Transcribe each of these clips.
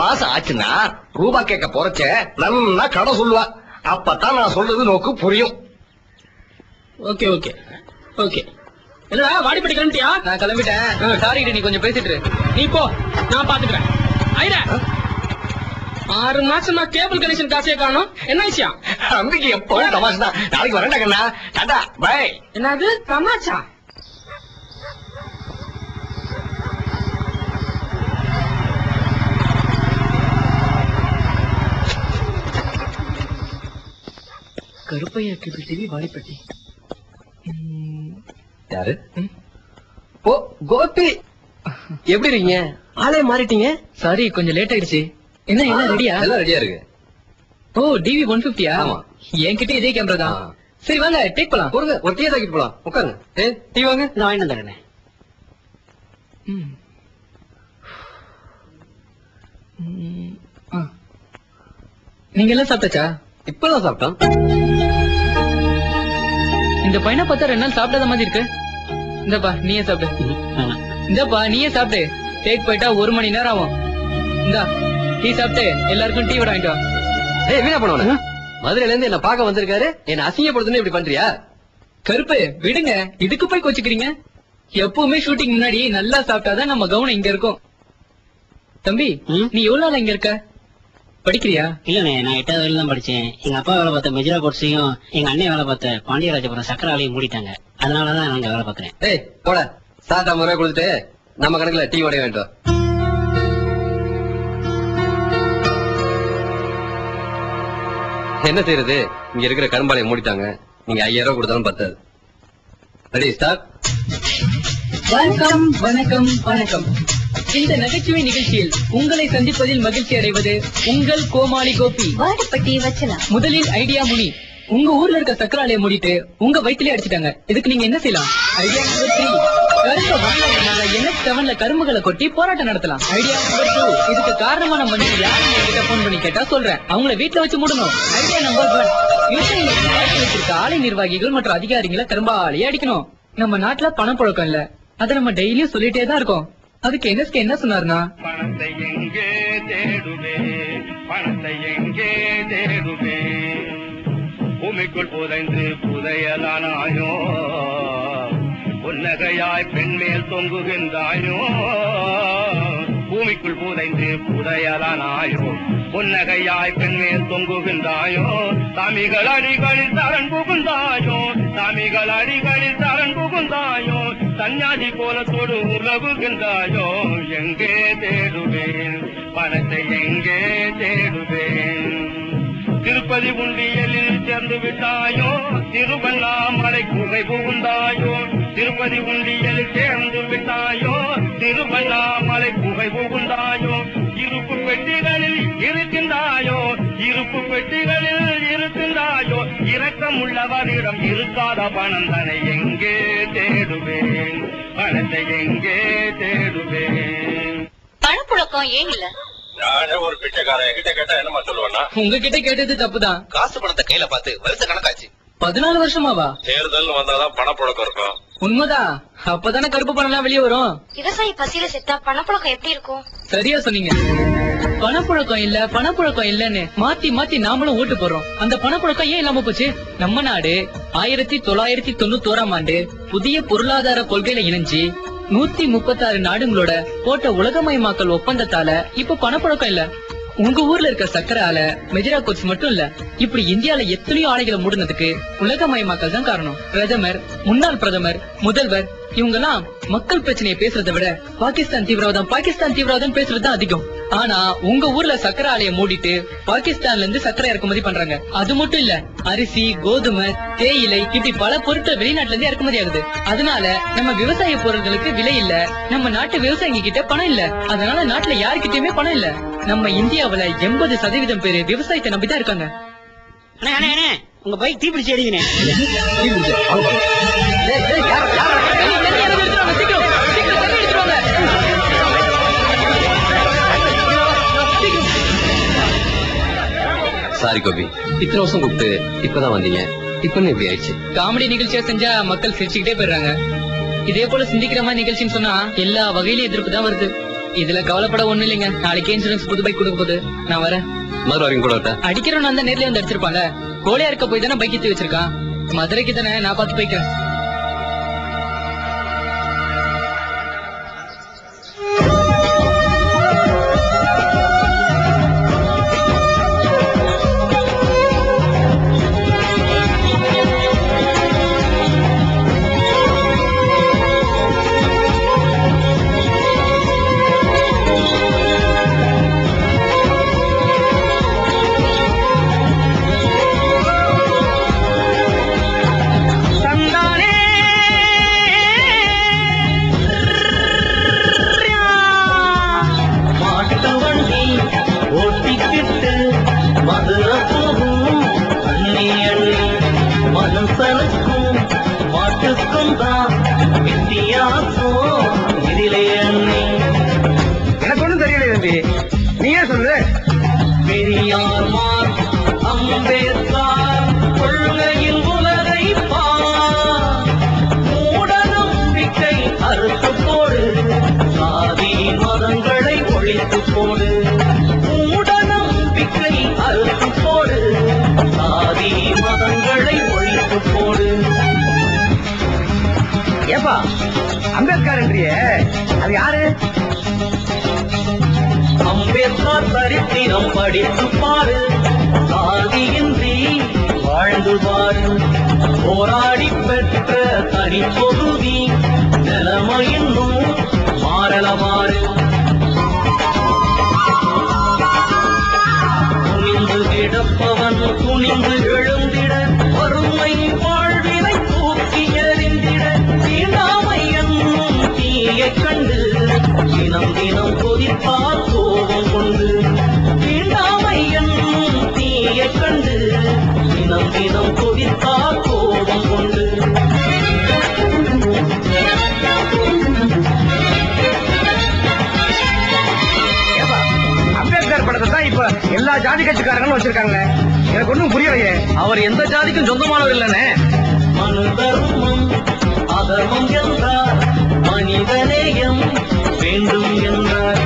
மாசம் ஆச்சுன்னா ரூபா கேட்க போறச்ச நல்லா கடை சொல்லுவா. அப்பதான் நான் சொல்றது நோக்கு புரியும். Okay okay. ஓகே. என்னடா வாடிப்பட்டி கிளம்பிட்டியா நான் கிளம்பிட்டேன். சாரி நீ கொஞ்சம் பேசிட்டு. நீ போ நான் பாத்துக்கிறேன். ஐயா ஆறு மாசமா கேபிள் கனெக்ஷன் காசே காணும். என்ன விஷயம்? தம்பிக்கு எப்பவும் தமாஷ் நாளைக்கு வரேன்டா கண்ணா. Tata bye. என்னது தமாச்சா கருப்பையா கேபிள் டிவி வாடிப்பட்டி யாரு? ஓ கோபி! எப்படி இருக்கீங்க? ஆளே மாறிட்டீங்க. சாரி கொஞ்சம் லேட் ஆயிடுச்சு. என்ன எல்லாம் ரெடியா எல்லாம் ரெடியா இருக்கு. ஓ டிவி ஒன் பிப்டியா ஆமா. என்கிட்ட இதே கேமரா தான். சரி வாங்க டேக் போலாம். பொறுங்க ஒரு டீ தாக்கிட்டு போலாம். உட்காருங்க. ஏ டீ வாங்க? நான் வாங்கி தரேன் நீங்க எல்லாம் சாப்பிட்டாச்சா? இப்பதான் சாப்பிட்டோம். இந்த பையனை பார்த்தா ரெண்டு நாள் சாப்பிடாத மாதிரி இருக்கு. இந்தப்பா நீயே சாப்பிடு. இந்தப்பா நீயே சாப்பிடு. டேக் போயிட்டா ஒரு மணி நேரம் ஆகும். இந்தா டீ சாப்பிட்டு எல்லாருக்கும் டீ விட வாங்கிட்டு வா. ஏய் வீணா பண்ணுவானே மதுரையில இருந்து என்ன பார்க்க வந்திருக்காரு. என்ன அசிங்கப்படுத்துன்னு இப்படி பண்றியா? கருப்பு விடுங்க. இதுக்கு போய் கோச்சுக்கிறீங்க? எப்பவுமே ஷூட்டிங் முன்னாடி நல்லா சாப்பிட்டாதான் நம்ம கவனம் இங்க இருக்கும். தம்பி நீ எவ்வளவு நாள் இங்க இருக்க? படிக்கிறியா? இல்லண்ணே நான் எட்டாவது வரையில தான் படிச்சேன். எங்க அப்பா வேலை பார்த்த மெஜிரா கோட்ஸையும் எங்க அண்ணன் வேலை பார்த்த பாண்டியராஜபுரம் சக்கர ஆலையும் மூடிட்டாங்க அதனாலதான் நான் வேலை பார்க்கறேன். ஏய் போட. சாட்டா முறை கொடுத்துட்டு நம்ம கணக்குல டீ உடைய வேண்டும் என்ன செய்யறது இங்க இருக்கிற கரும்பாலையை மூடிட்டாங்க. நீங்க ஐயாயிரம் ரூபாய் கொடுத்தாலும் பத்தாது. ரெடி ஸ்டார்ட் வணக்கம் வணக்கம் வணக்கம். இந்த நகைச்சுவை நிகழ்ச்சியில் உங்களை சந்திப்பதில் மகிழ்ச்சி அடைவது உங்கள் கோமாளி கோபி. வாடிப்பட்டி வச்சலாம் முதலில் ஐடியா முனி. உங்க ஊர்ல இருக்க சக்கராலய மூடிட்டு உங்க வயிற்றுலயே அடிச்சிட்டாங்க. இதுக்கு நீங்க என்ன செய்யலாம்? ஐடியா நம்பர் த்ரீ கருப்ப வாங்க என்எச் செவன்ல கரும்புகளை கொட்டி போராட்டம் நடத்தலாம். ஐடியா நம்பர் டூ இதுக்கு காரணமான மனிதர் யாரு என்கிட்ட போன் பண்ணி கேட்டா சொல்றேன். அவங்கள வீட்டுல வச்சு மூடணும். ஐடியா நம்பர் ஒன் வச்சிருக்க ஆலை நிர்வாகிகள் மற்றும் அதிகாரிகளை கரும்பாலேயே அடிக்கணும். நம்ம நாட்டுல பணப்புழக்கம் இல்ல. அதை நம்ம டெய்லியும் சொல்லிட்டே தான் இருக்கோம். அதுக்கு என்எஸ்கே என்ன சொன்னாருன்னா பணத்தை எங்கே தேடுவே பணத்தை எங்கே தேடுவே பூமிக்குள் புதைந்து புதையலானாயோ புன்னகையாய் பெண் மேல் தொங்குகின்றாயோ? பூமிக்குள் புதைந்து புதையலானாயோ புன்னகையாய் பெண் மேல் தொங்குகின்றாயோ? சாமிகள் அடிகளில் தரன் புகுந்தாயோ? சாமிகள் அடிகளில் சரண் புகுந்தாயோ சந்நியாசி போல தொடு உலவுகின்றாயோ எங்கே தேடுவேன்? பணத்தை எங்கே தேடுவேன்? திருப்பதி உண்டியலில் சேர்ந்து விட்டாயோ திருவண்ணாமலை குகை புகுந்தாயோ திருப்பதி உண்டியலில் சேர்ந்து விட்டாயோ திருவண்ணாமலை குகை புகுந்தாயோ இருப்பு பெட்டிகளில் இரு இரக்கமுள்ளவரிடம் இருக்காத பணம் தனை எங்கே தேடுவேன்? பணத்தை எங்கே தேடுவேன்? பணப்புழக்கம் ஏன் இல்ல? நானே ஒரு பிச்சைக்காரன். கேட்டா என்னமா சொல்லுவேன்னா? உங்ககிட்ட கேட்டது தப்புதான். காசு பணத்தை கையில பார்த்து வருஷ கணக்காச்சு. பதினாலு வருஷமாவா? தேர்தல் வந்தாதான் பணப்புழக்கம் இருக்கும். உண்மைதான் அப்பதானே கருப்பு பணம் எல்லாம் வெளியே வரும். விவசாயி பசியில செத்தா பணப்புழக்கம் எப்படி இருக்கும்? சரியா சொன்னீங்க. பணப்புழக்கம் இல்ல பணப்புழக்கம் இல்லன்னு மாத்தி மாத்தி நாமளும் ஓட்டு போடுறோம். அந்த பணப்புழக்கம் ஏன் இல்லாம போச்சு? நம்ம நாடு ஆயிரத்தி தொள்ளாயிரத்தி தொண்ணூத்தோராம் ஆண்டு புதிய பொருளாதார கொள்கையில இணைஞ்சு நூத்தி முப்பத்தாறு நாடுகளோட போட்ட உலகமயமாக்கல் ஒப்பந்தத்தால இப்ப பணப்புழக்கம் இல்ல. உங்க ஊர்ல இருக்க சக்கரை ஆலை மெஜிரா கோட்ஸ் மட்டும் இல்ல இப்படி இந்தியால எத்தனையோ ஆலைகளை மூடினதுக்கு உலகமயமாக்கல் தான் காரணம். பிரதமர் முன்னாள் பிரதமர் முதல்வர் இவங்க எல்லாம் மக்கள் பிரச்சனையை பேசுறதை விட பாகிஸ்தான் தீவிரவாதம் பாகிஸ்தான் தீவிரவாதம் பேசுறது தான் அதிகம். ஆனா உங்க ஊர்ல சக்கரை ஆலையை மூடிட்டு பாகிஸ்தான்ல இருந்து சக்கரை இறக்குமதி பண்றாங்க. அது மட்டும் இல்ல அரிசி கோதுமை தேயிலை இப்படி பல பொருட்கள் வெளிநாட்டுல இருந்து இறக்குமதி ஆகுது. அதனால நம்ம விவசாய பொருட்களுக்கு விலை இல்ல நம்ம நாட்டு விவசாயிங்க கிட்ட பணம் இல்ல. அதனால நாட்டுல யாருக்கிட்டயுமே பணம் இல்ல. நம்ம இந்தியாவுல எண்பது சதவீதம் பேரு விவசாயத்தை நம்பிதான் இருக்காங்க. அண்ணே அண்ணே அண்ணே உங்க பைக் தீப்பிடிச்சு. சீக்கிரம். சாரி கோபி. இத்தனை வருஷம் கூப்பிட்டு இப்பதான் வந்தீங்க. இப்பன்னு இப்படி ஆயிடுச்சு? காமெடி நிகழ்ச்சியா செஞ்சா மக்கள் சிரிச்சுக்கிட்டே போயிடுறாங்க. இதே போல சிந்திக்கிற மாதிரி நிகழ்ச்சின்னு சொன்னா எல்லா வகையிலும் எதிர்ப்பு தான் வருது. இதுல கவலைப்பட ஒண்ணு இல்லைங்க. நாளைக்கு இன்சூரன்ஸ் புது பைக் கொடுக்க போகுது. நான் வரேன். மதுரை வரைக்கும் கூட வரட்டா? அடிக்கிறவன் அந்த நேர்லயே வந்து அடிச்சிருப்பான்ல. கோழியா இருக்க போய் தானே பைக் ஏத்தி வச்சிருக்கான்? மதுரைக்கு தானே நான் பார்த்து போய்க்கிறேன். மனுஷனுக்கும் மாட்டுக்கும் தான் வித்தியாசம் எனக்கு ஒண்ணும் தெரியல தம்பி. நீயே சொல்லு பெரியார் அது யாரு? அம்பேத்கர் சரித்திரம் படித்து பாரு. சாதியின்றி வாழ்ந்து பாரு போராடி பெற்ற தனி தொகுதி நிலைமை மாறலவாறு. எல்லா ஜாதி கட்சிக்காரங்களும் வச்சிருக்காங்க எனக்கு ஒண்ணும் புரியலையே. அவர் எந்த ஜாதிக்கும் சொந்தமானவர் இல்லனே மனு தர்மம் அதர்மம் என்றார். மனிதநேயம் வேண்டும் என்றார்.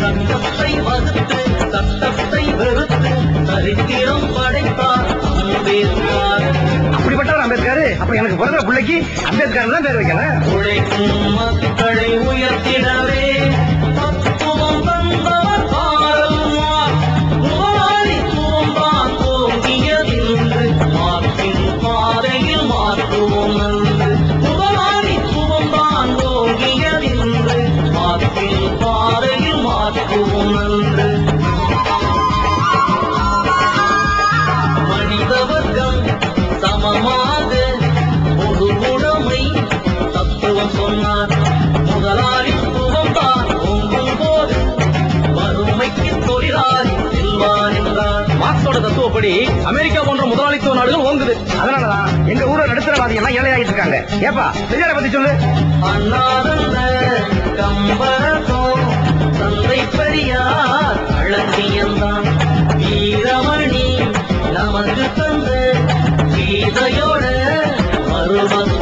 சட்டத்தை வகுத்து சட்டத்தை வெறுத்து சரித்திரம் படைத்தார் அம்பேத்கர். அப்படிப்பட்டவர் அம்பேத்கர். அப்ப எனக்கு பிறந்த பிள்ளைக்கு அம்பேத்கர் தான் பேர் வைக்கணும் உழைக்கும் மக்களை உயர்த்திடவே மாற்றின் மாற்றுவோம் மனித வர்க்கம் சமமாக ஒரு உடைமை தத்துவம் சொன்னார் முதலாளித்துவம் தான் ஓங்கும் போது வறுமைக்கு தொழிலாளி என்றார் மார்க்ஸோட தத்துவப்படி அமெரிக்கா போன்ற முதலாளித்துவ நாடுகள் ஓங்குது அதனாலதான் எங்க ஊர்ல நடுத்தரவாதி எல்லாம் ஏழையாகிட்டு இருக்காங்க ஏப்பா பெரியார பத்தி சொல்லு அண்ணாதந்த கம்பரதோ தந்தை பெரியார் அழகியந்தான். வீரமணி நமக்கு தந்த கீதையோட மறுபக்கம்